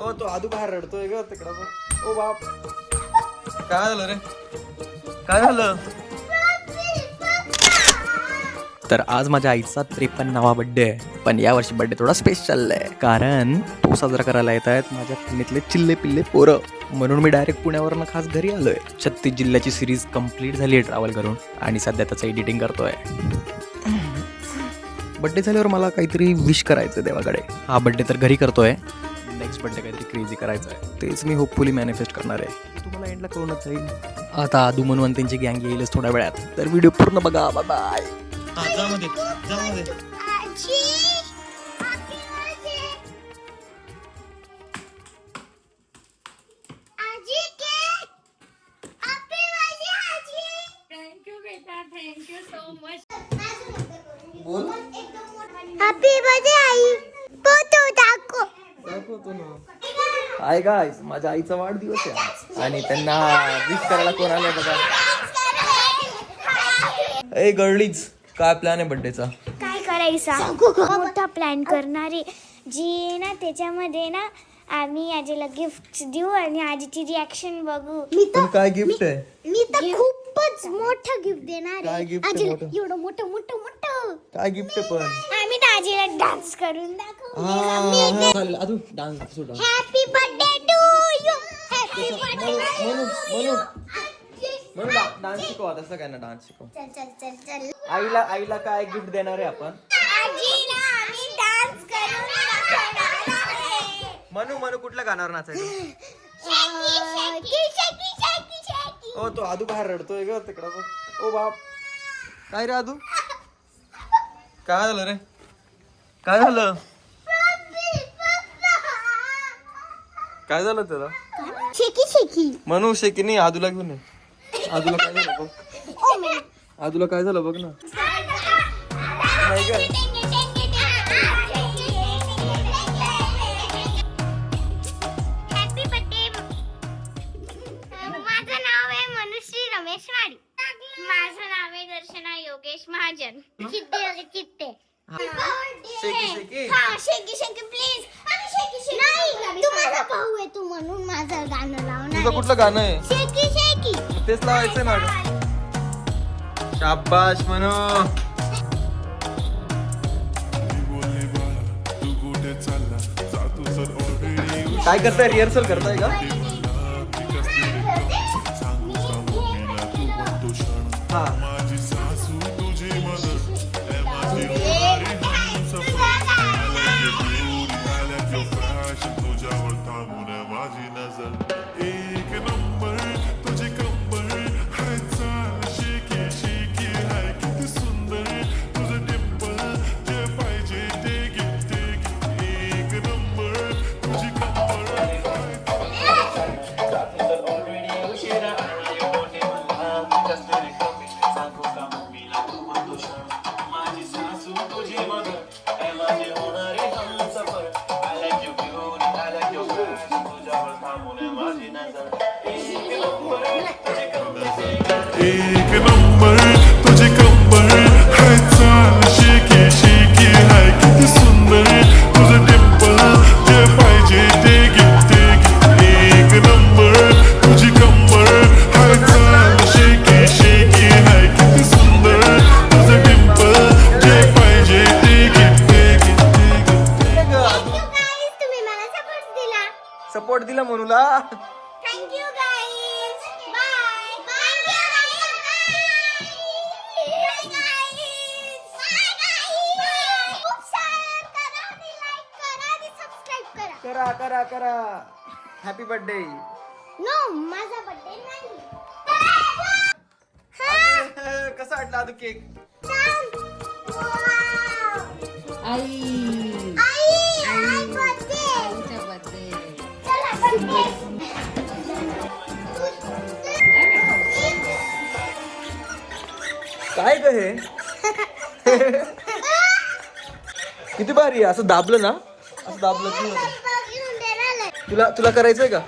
ओ तो आदू बाहेर रडतोय ग तिकडं. पण ओ बाप. काय झालं रे? काय झालं? तर आज माझ्या आईचा त्रेपन्नावा बड्डे आहे. पण यावर्षी बड्डे थोडा स्पेशल आहे. कारण तो साजरा करायला येत आहेत माझ्या पुण्यातले चिल्ले पिल्ले पोरं. म्हणून मी डायरेक्ट पुण्यावरनं खास घरी आलोय. छत्तीस जिल्ह्याची सिरीज कंप्लीट झाली आहे ट्रॅव्हल करून. आणि सध्या त्याचं एडिटिंग करतोय. बड्डे झाल्यावर मला काहीतरी विश करायचं देवाकडे. हा बड्डे तर घरी करतोय. नेक्स्ट बड्डे काहीतरी क्रेझी करायचं आहे. तेच मी होपफुली मॅनिफेस्ट करणार आहे. तुम्हाला एंडला कळूनच जाईल. आता आदू मनवंतींची गँग येईलच थोड्या वेळात. तर व्हिडिओ पूर्ण बघा. बाय बाय आजी happy birthday. आजी केक Happy birthday, आजी. थँक्यू बेटा थँक्यू सो मच बोल Happy birthday, आई फोटो दाखव दाखवतो ना. हाय गायस माझ्या आईचा वाढदिवस आहे. आणि त्यांना विश करायला कोण आलंय बघा. ए गर्लीज काय प्लॅन आहे बर्थडेचा काय करायचा? मोठा प्लॅन करणारे जी ना त्याच्यामध्ये ना आम्ही आजीला गिफ्ट देऊ आणि आजीची रिॲक्शन बघू. पण काय गिफ्ट आहे? मी तर खूपच मोठं गिफ्ट देणार काय आहे gift आहे आजीला मोठं? एवढं मोठं मोठं मोठं. काय गिफ्ट आहे पण? आम्ही तर आजीला डान्स करून दाखवू. चालेल अजून dance soda happy birthday to you happy birthday म्हणू म्हणू म्हणू डान्स शिकवा तसं काय ना डान्स शिकव चल चल चल चल. आईला आईला काय गिफ्ट देणार आहे आपण? आजीला आम्ही डान्स करून दाखवणार आहे. म्हणू म्हणू कुठल्या गाण्यावर नाचायचं? शेकी शेकी शेकी शेकी ओ तो आदू बाहेर रडतोय ग तिकडं पण ओ बाप. काय रे आदू? काय झालं रे? काय झालं? काय झालं त्याला? शेकी शेकी. म्हणू शेकी नाही आदूला घेऊन ये. आदूला काय झालं बघ. आदूला काय झालं बघ ना. नाही माझं नाव आहे मनुश्री रमेश वाडी. माझं नाव आहे दर्शना योगेश महाजन. चित्ते चित्ते. शेकी हा शेकी. तुझं कुठलं गाणं आहे? आहे. Shaky shaky. तेच लावायचंय ना शाबाश म्हणू काय करताय? रिहर्सल करताय का? हा. एक नंबर तुझी कंबर थँक्यू गाईज बाय करा करा करा. हॅपी बर्थडे नो माझा बर्थडे नाही. कसा वाटला आदू केक आई काय ग हे? किती भारी आहे. असं दाबलं ना? असं दाबलं की होतं. तुला तुला करायचंय का?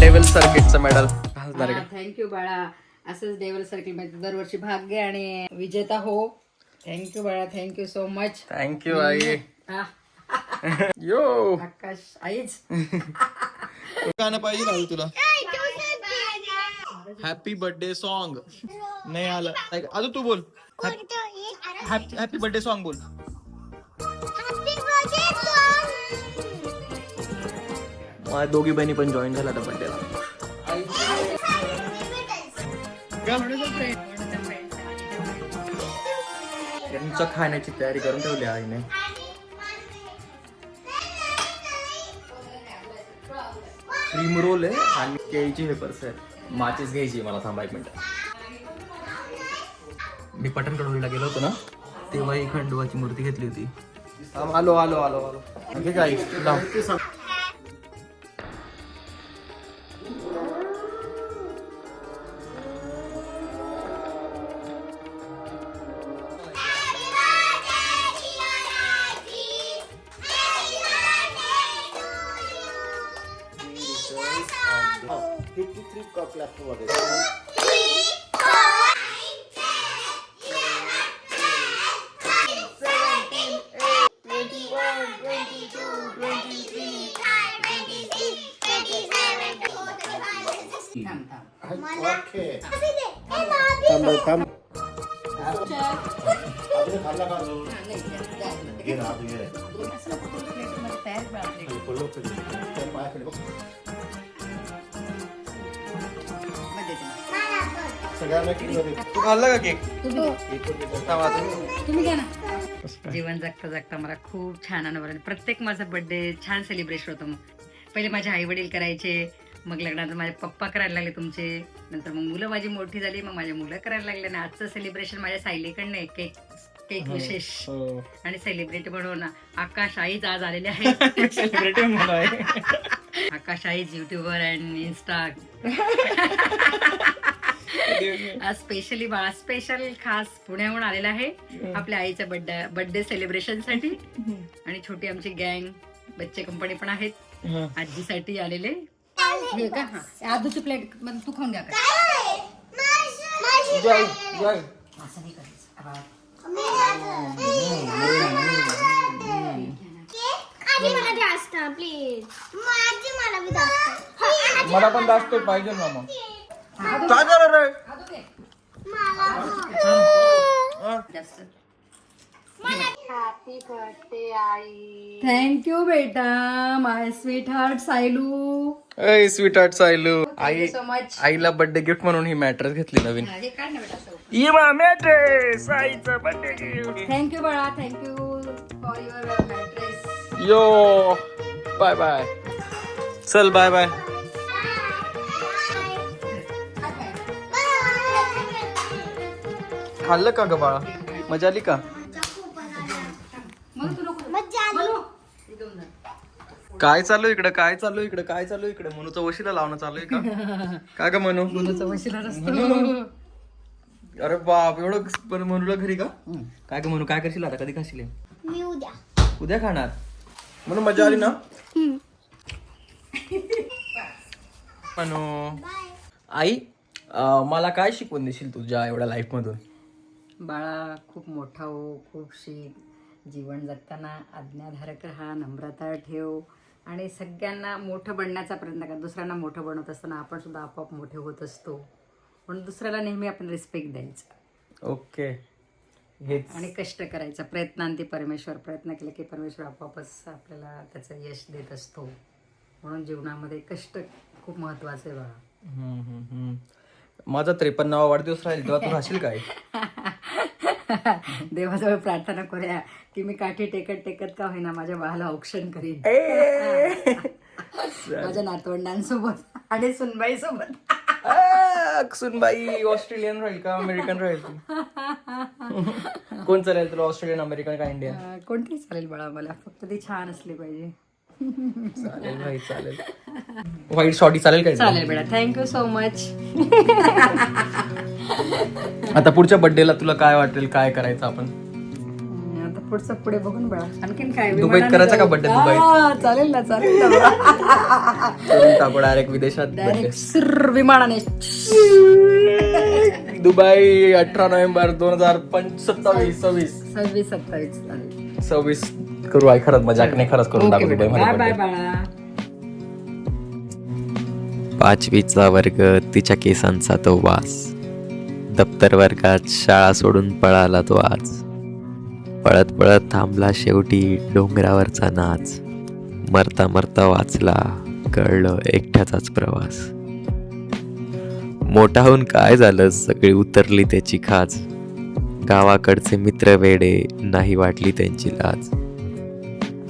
डेव्हल सर्किटचं मेडल थँक्यू बाळा. असंच डेव्हल सर्कल दरवर्षी भाग घे आणि विजेता हो. थँक्यू बाळा thank you so much thank you I yo Akash आईच गाणं पाहिजे राहुल तुला. हॅपी बर्थडे सॉन्ग नाही आलं. ऐक, अजून तू बोल. हॅपी बर्थडे सॉन्ग बोल. माझ्या दोघी बहिणी पण जॉईन झाल्या आता बर्थडेला त्यांचं खाण्याची तयारी करून ठेवली आईने. क्रीम रोल आहे आणि केळीची वेपर्स आहे माचीस घ्यायची मला थांबा एक मिनिट. मी पटण कडोलीला गेलो होतो ना तेव्हा ही खंडोबाची मूर्ती घेतली होती. आलो आलो आलो आलो. ठीक आहे आई, लाव. थांब थांब असं नको करू, plate मध्ये तयार करा आपल्याकडे. मध्ये दे. तू खाल्ला का केक? तुम्ही तुम्ही घ्या ना. जीवन जगता जगता मला खूप छान अनुभव आला. प्रत्येक माझा बर्थडे छान सेलिब्रेशन होतो मग. पहिले माझे आई वडील करायचे मग लग्नानंतर माझे पप्पा करायला लागले तुमचे. नंतर मग मुलं माझी मोठी झाली मग माझे मुलं करायला लागले. आणि आजचं सेलिब्रेशन माझ्या सायलीकडनं आहे. केक केक विशेष. आणि सेलिब्रिटी बनवून आकाश आईच आज आलेले आहे. सेलिब्रिटी म्हणून आहे. आकाश आईज युट्यूबर अँड इन्स्टा स्पेशली बाळा स्पेशल खास पुण्याहून आलेला आहे. आपल्या आईच्या बर्थडे बर्थडे सेलिब्रेशनसाठी आणि छोटी आमची गँग बच्चे कंपनी पण आहेत. आजीसाठी आलेले. हे का? हा. आधूची प्लेटमध्ये तू खाऊन घ्या का? जय जय. असं नाही करायचं. आबा. प्लीज माझी मला बी जास्त मला पण जास्त पाहिजे ना मग. काय करणार रे. हा. थँक्यू बेटा. My sweet heart Sailu. A sweet heart Sailu आई सो मच आईला बर्थडे गिफ्ट म्हणून ही मॅट्रेस घेतली नवीन. हे. इमा मॅट्रेस आईचं बर्थडे गिफ्ट थँक्यू बाळा. Thank you for your mattress yo bye bye चल बाय बाय खाल्लं का ग बाळा? मजा आली का? मग तू नको मज्जा आली. इथून जा. काय चालू आहे इकडं? काय चालू आहे इकडं? काय चालू आहे इकडं? मनूचं वशीला लावणं चालू आहे का? काय ग मनू? मनूचा वशिला असतो. अरे बाप एवढं पण मनूला घरी का? काय ग मनू काय करशील आता? कधी खाशील? मी उद्या. उद्या खाणार? म्हणून मजा आली ना? मनू. आई मला काय शिकवून देशील तुझ्या एवढ्या लाईफ मधून? बाळा खूप मोठा हो खूप शिक जीवन जगताना आज्ञाधारक राहा नम्रता ठेव. आणि सगळ्यांना मोठं बनण्याचा प्रयत्न कर. दुसऱ्यांना मोठं बनवत असताना आपण सुद्धा आपोआप मोठे होत असतो. म्हणून दुसऱ्याला नेहमी आपण रिस्पेक्ट द्यायचा. ओके. आणि कष्ट करायचा. प्रयत्नांती परमेश्वर प्रयत्न केले की परमेश्वर आपोआपच आपल्याला त्याचं यश देत असतो. म्हणून जीवनामध्ये कष्ट खूप महत्वाचं आहे बाळा. माझा त्रेपन्नावा वाढदिवस राहील तेव्हा तू राहशील काय? देवाजवळ प्रार्थना करूया की मी काठी टेकत टेकत का होईना माझ्या बाळाला औक्षण करीन. माझ्या नातवंडांसोबत आणि सुनबाई सोबत सुनबाई ऑस्ट्रेलियन राहील का? अमेरिकन राहील तू? कोणचं राहील तुला? ऑस्ट्रेलियन अमेरिकन का इंडियन? कोणती चालेल बाळा मला. फक्त ती छान असली पाहिजे. चालेल भाई चालेल. व्हाईट शॉटी चालेल काय चालेल बेटा थँक्यू सो मच आता पुढच्या बर्थडेला तुला काय वाटेल काय करायचं आपण? आता पुढचं पुढे बघून बघा. आणखीन काय दुबईत करायचा का हा, दुबईत? चालेल ना चालेल ना. टाकू डायरेक्ट विदेशात डायरेक्ट विमानाने. दुबई अठरा नोव्हेंबर दोन हजार सत्तावीस सव्वीस. सव्वीस सत्तावीस चालेल. सव्वीस. करू आहे खरंच मजाक नाही खरंच करून टाकू दुबई बाय बायमध्ये बाळा. पाचवीचा वर्ग तिच्या केसांचा तो वास. दप्तर वर्गात शाळा सोडून पळाला तो आज. पळत पळत थांबला शेवटी डोंगरावरचा नाच. मरता मरता वाचला कळलं एकट्याचाच प्रवास. मोठा होऊन काय झालं सगळी उतरली त्याची खाज. गावाकडचे मित्र वेडे नाही वाटली त्यांची लाज.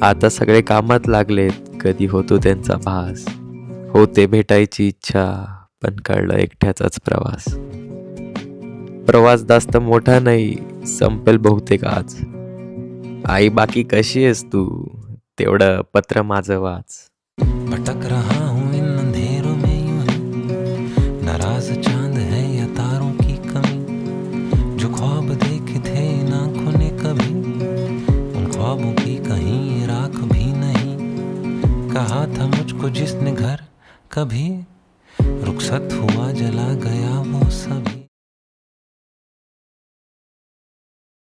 आता सगळे कामात लागलेत. कधी होतो त्यांचा भास? होते भेटायची इच्छा पण कळलं एकट्याचाच प्रवास. प्रवास जास्त मोठा नाही संपेल बहुतेक आज. आई बाकी कशी आहेस तू? तेवढं पत्र माझं वाच. कभी रुखसत हुआ जला गया वो सब